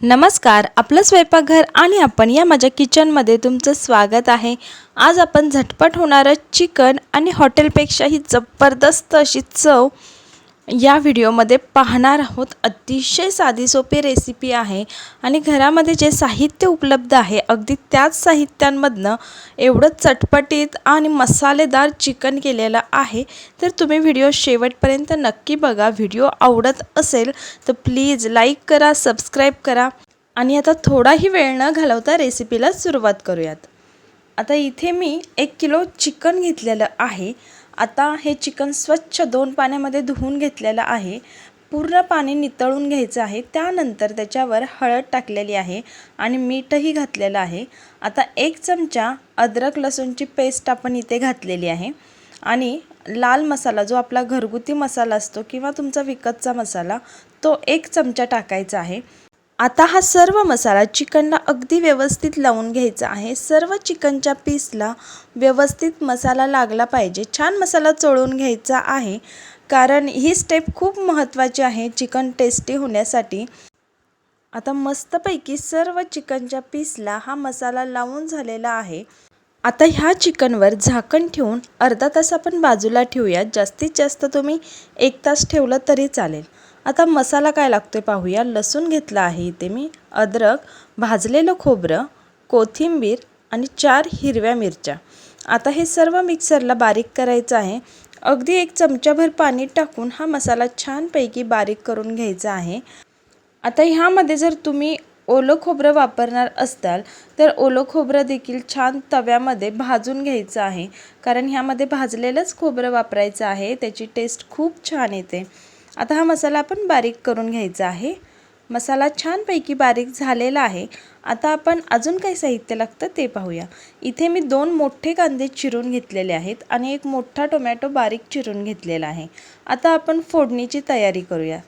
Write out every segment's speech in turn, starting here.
नमस्कार आपलं स्वयंपाकघर आणि आपण या माझ्या किचनमध्ये तुमचं स्वागत आहे. आज आपण झटपट होणारं चिकन आणि हॉटेलपेक्षाही जबरदस्त अशी चव या व्हिडिओमध्ये पाहणार आहोत अतिशय साधी सोपी रेसिपी आहे आणि घरामध्ये जे साहित्य उपलब्ध आहे अगदी त्याच साहित्यांमधनं एवढं चटपटीत आणि मसालेदार चिकन केलेलं आहे. तर तुम्ही व्हिडिओ शेवटपर्यंत नक्की बघा. व्हिडिओ आवडत असेल तर प्लीज लाईक करा सबस्क्राईब करा आणि आता थोडाही वेळ न घालवता रेसिपीला सुरुवात करूयात. आता इथे मी एक किलो चिकन घेतलेलं आहे. आता हे चिकन स्वच्छ दोन पाण्यामध्ये धुवून घेतलेलं आहे. पूर्ण पाणी नितळून घ्यायचं आहे. त्यानंतर त्याच्यावर हळद टाकलेली आहे आणि मीठही घातलेलं आहे. आता एक चमचा अद्रक लसूणची पेस्ट आपण इथे घातलेली आहे. आणि लाल मसाला जो आपला घरगुती मसाला असतो किंवा तुमचा विकतचा मसाला तो एक चमचा टाकायचा आहे. आता हा सर्व मसाला चिकनला अगदी व्यवस्थित लावून घ्यायचा आहे. सर्व चिकनच्या पीसला व्यवस्थित मसाला लागला पाहिजे. छान मसाला चोळून घ्यायचा आहे. कारण ही स्टेप खूप महत्त्वाची आहे चिकन टेस्टी होण्यासाठी. आता मस्तपैकी सर्व चिकनच्या पीसला हा मसाला लावून झालेला आहे. आता ह्या चिकनवर झाकण ठेवून अर्धा तास आपण बाजूला ठेवूयात. जास्तीत जास्त तुम्ही एक तास ठेवलं तरी चालेल. आता मसाला काय लागतो आहे पाहूया. लसूण घेतला आहे इथे मी अद्रक भाजलेलं खोबरं कोथिंबीर आणि चार हिरव्या मिरच्या. आता हे सर्व मिक्सरला बारीक करायचं आहे. अगदी एक चमचाभर पाणी टाकून हा मसाला छानपैकी बारीक करून घ्यायचा आहे. आता ह्यामध्ये जर तुम्ही ओलं खोबरं वापरणार असताल तर ओलं खोबरं देखील छान तव्यामध्ये भाजून घ्यायचं आहे. कारण ह्यामध्ये भाजलेलंच खोबरं वापरायचं आहे त्याची टेस्ट खूप छान येते. आता हा मसाला आपण बारीक करून घ्यायचा आहे. मसाला छानपैकी बारीक झालेला आहे. आता आपण अजून काही साहित्य लागतं ते पाहूया. इथे मी दोन मोठे कांदे चिरून घेतलेले आहेत आणि एक मोठा टोमॅटो बारीक चिरून घेतलेला आहे. आता आपण फोडणीची तयारी करूया.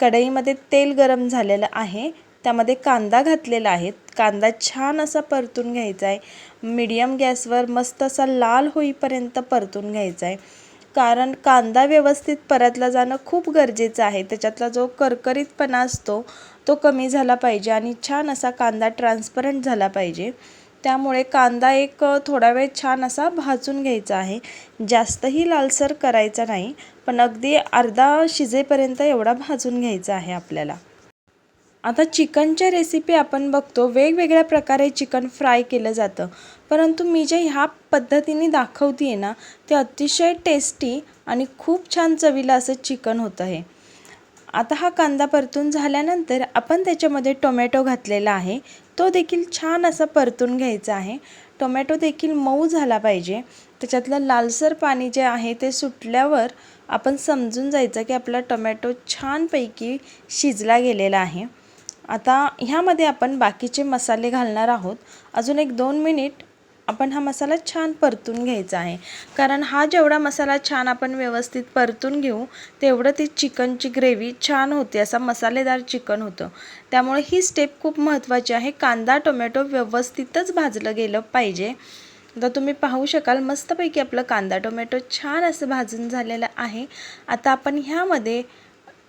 कढईमध्ये तेल गरम झालेलं आहे. त्यामध्ये कांदा घातलेला आहे. कांदा छान असा परतून घ्यायचा आहे. मीडियम गॅसवर मस्त असा लाल होईपर्यंत परतून घ्यायचा आहे. कारण कांदा व्यवस्थित परतला जाणं खूप गरजेचं आहे. त्याच्यातला जो करकरीतपणा असतो तो कमी झाला पाहिजे आणि छान असा कांदा ट्रान्सपरंट झाला पाहिजे. त्यामुळे कांदा एक थोडा वेळ छान असा भाजून घ्यायचा आहे. जास्तही लालसर करायचा नाही पण अगदी अर्धा शिजेपर्यंत एवढा भाजून घ्यायचा आहे आपल्याला. आता चिकनच्या रेसिपी आपण बघतो वेगवेगळ्या प्रकारे चिकन फ्राय केलं जातं. परंतु मी जे ह्या पद्धतीने दाखवते आहे ना ते अतिशय टेस्टी आणि खूप छान चवीला असं चिकन होतं आहे आता हा कांदा परतून झाल्यानंतर आपण त्याच्यामध्ये टोमॅटो घातलेला आहे. तो देखील छान असा परतून घ्यायचा आहे. टोमॅटो देखील मऊ झाला पाहिजे. त्याच्यातलं लालसर पाणी जे आहे ते सुटल्यावर आपण समजून जायचं की आपला टोमॅटो छानपैकी शिजला गेलेला आहे. आता ह्यामध्ये आपण बाकीचे मसाले घालणार आहोत. अजून एक दोन मिनिट आपण हा मसाला छान परतून घ्यायचा आहे. कारण हा जेवढा मसाला छान आपण व्यवस्थित परतून घेऊ तेवढं ती चिकनची ग्रेव्ही छान होते असा मसालेदार चिकन होतं. त्यामुळे ही स्टेप खूप महत्त्वाची आहे. कांदा टोमॅटो व्यवस्थितच भाजलं गेलं पाहिजे. आता तुम्ही पाहू शकाल मस्तपैकी आपलं कांदा टोमॅटो छान असं भाजून झालेलं आहे. आता आपण ह्यामध्ये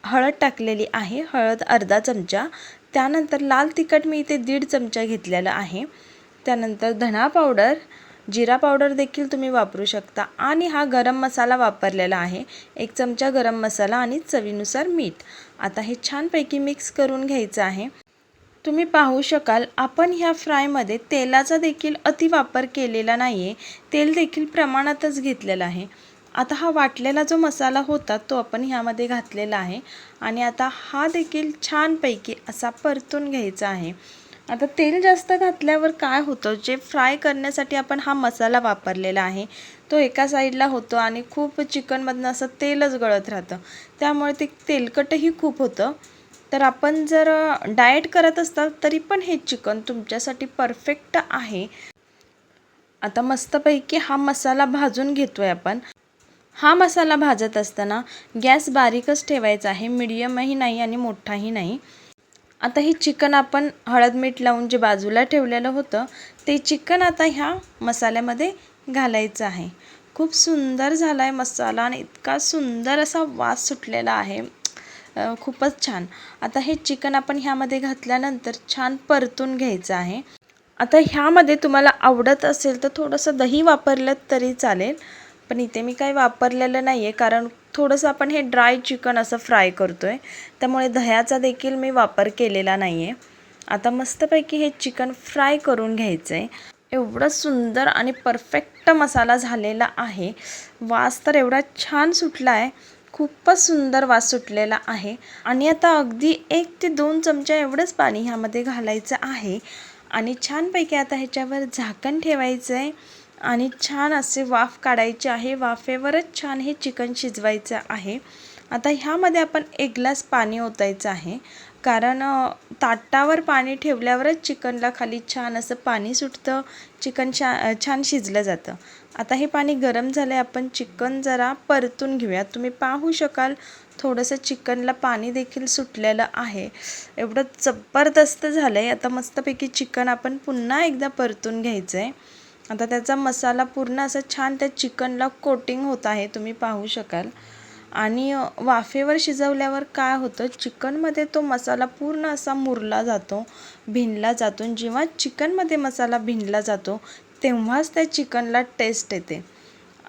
हळद टाकलेली आहे. हळद अर्धा चमचा. त्यानंतर लाल तिखट मी इथे दीड चमचा घेतलेला आहे. त्यानंतर धणा पावडर जिरा पावडर देखील तुम्ही वापरू शकता. आणि हा गरम मसाला वापरलेला आहे. एक चमचा गरम मसाला आणि चवीनुसार मीठ. आता हे छानपैकी मिक्स करून घ्यायचं आहे. तुम्ही पाहू शकाल आपण ह्या फ्रायमध्ये तेलाचा देखील अतिवापर केलेला नाही आहे तेल देखील प्रमाणातच घेतलेलं आहे. आता हा वाटलेला जो मसाला होता तो आपण ह्यामध्ये घातलेला आहे. आणि आता हा देखील छानपैकी असा परतून घ्यायचा आहे. आता तेल जास्त घातल्यावर काय होतं? जे फ्राय करण्यासाठी आपण हा मसाला वापरलेला आहे तो एका साईडला होतो आणि खूप चिकनमधनं असं तेलच गळत राहतं. त्यामुळे ते तेलकटही खूप होतं. तर आपण जर डाएट करत असताल तरी पण हे चिकन तुमच्यासाठी परफेक्ट आहे. आता मस्तपैकी हा मसाला भाजून घेतो आहे आपण. हा मसाला भाजत असताना गॅस बारीकच ठेवायचा आहे. मिडियमही नाही आणि मोठाही नाही. आता ही चिकन आपण हळद मीठ लावून जे बाजूला ठेवलेलं होतं ते चिकन आता ह्या मसाल्यामध्ये घालायचं आहे. खूप सुंदर झाला आहे मसाला आणि इतका सुंदर असा वास सुटलेला आहे. खूपच छान. आता हे चिकन आपण ह्यामध्ये घातल्यानंतर छान परतून घ्यायचं आहे. आता ह्यामध्ये तुम्हाला आवडत असेल तर थोडंसं दही वापरलं तरी चालेल. पण इथे मी काही वापरलेलं नाही आहे कारण थोडंसं आपण हे ड्राय चिकन असं फ्राय करतो आहे त्यामुळे दह्याचा देखील मी वापर केलेला नाही आहे आता मस्तपैकी हे चिकन फ्राय करून घ्यायचं आहे एवढं सुंदर आणि परफेक्ट मसाला झालेला आहे. वास तर एवढा छान सुटला आहे खूपच सुंदर वास सुटलेला आहे. आणि आता अगदी एक ते दोन चमचा एवढंच पाणी ह्यामध्ये घालायचं आहे. आणि छानपैकी आता ह्याच्यावर झाकण ठेवायचं आहे आणि छान असे वाफ काढायचे आहे. वाफेवरच छान हे चिकन शिजवायचं आहे. आता ह्यामध्ये आपण एक ग्लास पाणी ओतायचं आहे. कारण ताटावर पाणी ठेवल्यावरच चिकनला खाली छान असं पाणी सुटतं. चिकन छा छान शिजलं जातं. आता हे पाणी गरम झालं आहे आपण चिकन जरा परतून घेऊया. तुम्ही पाहू शकाल थोडंसं चिकनला पाणी देखील सुटलेलं आहे. एवढं जबरदस्त झालं आहे आता मस्तपैकी चिकन आपण पुन्हा एकदा परतून घ्यायचं आहे आता त्याचा मसाला पूर्ण असा छान त्या चिकनला कोटिंग होत आहे तुम्ही पाहू शकाल. आणि वाफेवर शिजवल्यावर काय होतं चिकनमध्ये तो मसाला पूर्ण असा मुरला जातो भिनला जातो. जेव्हा चिकनमध्ये मसाला भिनला जातो तेव्हाच त्या चिकनला टेस्ट येते.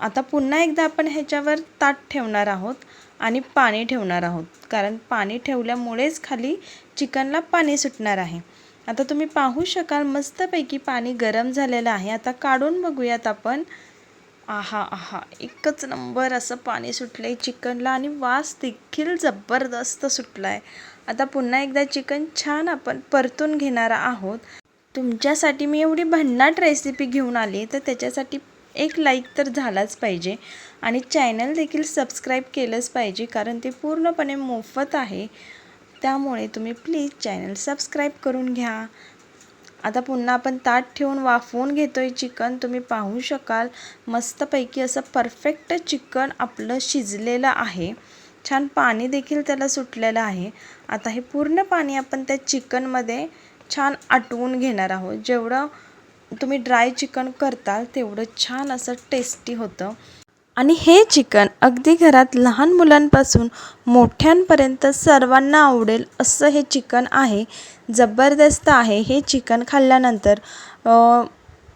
आता पुन्हा एकदा आपण ह्याच्यावर ताट ठेवणार आहोत आणि पाणी ठेवणार आहोत. कारण पाणी ठेवल्यामुळेच खाली चिकनला पाणी सुटणार आहे. आता तुम्ही पाहू शकाल मस्तपैकी पाणी गरम झालेलं आहे. आता काढून बघूयात आपण. आहा आहा एकच नंबर असं पाणी सुटलं आहे चिकनला आणि वास देखील जबरदस्त सुटला आहे आता पुन्हा एकदा चिकन छान आपण परतून घेणार आहोत. तुमच्यासाठी मी एवढी भन्नाट रेसिपी घेऊन आली तर त्याच्यासाठी एक लाईक तर झालाच पाहिजे. आणि चॅनल देखील सबस्क्राईब केलंच पाहिजे कारण ते पूर्णपणे मोफत आहे. त्यामुळे तुम्ही प्लीज चॅनल सबस्क्राईब करून घ्या. आता पुन्हा आपण ताट ठेवून वाफवून घेतो आहे चिकन. तुम्ही पाहू शकाल मस्तपैकी असं परफेक्ट चिकन आपलं शिजलेलं आहे. छान पाणी देखील त्याला सुटलेलं आहे. आता हे पूर्ण पाणी आपण त्या चिकनमध्ये छान आटवून घेणार आहोत. जेवढं तुम्ही ड्राय चिकन करताल तेवढं छान असं टेस्टी होतं. आणि हे चिकन अगदी घरात लहान मुलांपासून मोठ्यांपर्यंत सर्वांना आवडेल असं हे चिकन आहे. जबरदस्त आहे हे चिकन खाल्ल्यानंतर.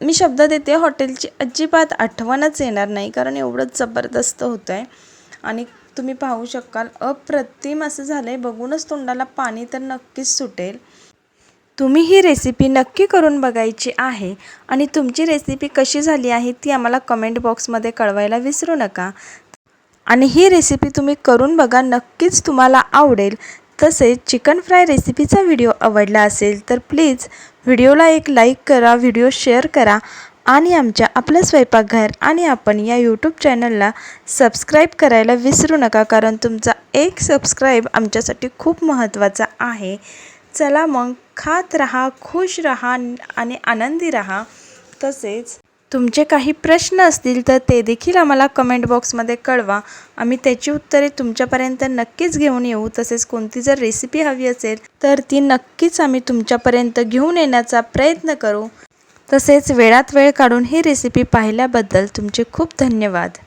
मी शब्द देते हॉटेलची अजिबात आठवणच येणार नाही कारण एवढंच जबरदस्त होतं आहे आणि तुम्ही पाहू शकाल अप्रतिम असं झालं आहे बघूनच तोंडाला पाणी तर नक्कीच सुटेल. तुम्ही ही रेसिपी नक्की करून बघायची आहे आणि तुमची रेसिपी कशी झाली आहे ती आम्हाला कमेंट बॉक्समध्ये कळवायला विसरू नका. आणि ही रेसिपी तुम्ही करून बघा नक्कीच तुम्हाला आवडेल. तसेच चिकन फ्राय रेसिपीचा व्हिडिओ आवडला असेल तर प्लीज व्हिडिओला एक लाईक करा व्हिडिओ शेअर करा आणि आमच्या आपलं स्वयंपाकघर आणि आपण या यूट्यूब चॅनलला सबस्क्राईब करायला विसरू नका कारण तुमचा एक सबस्क्राईब आमच्यासाठी खूप महत्त्वाचा आहे. चला मग खात राहा खुश राहा आणि आनंदी राहा. तसेच तुमचे काही प्रश्न असतील तर ते देखील आम्हाला कमेंट बॉक्समध्ये कळवा. आम्ही त्याची उत्तरे तुमच्यापर्यंत नक्कीच घेऊन येऊ. तसेच कोणती जर रेसिपी हवी असेल तर ती नक्कीच आम्ही तुमच्यापर्यंत घेऊन येण्याचा प्रयत्न करू. तसेच वेळात वेळ काढून ही रेसिपी पाहिल्याबद्दल तुमचे खूप धन्यवाद.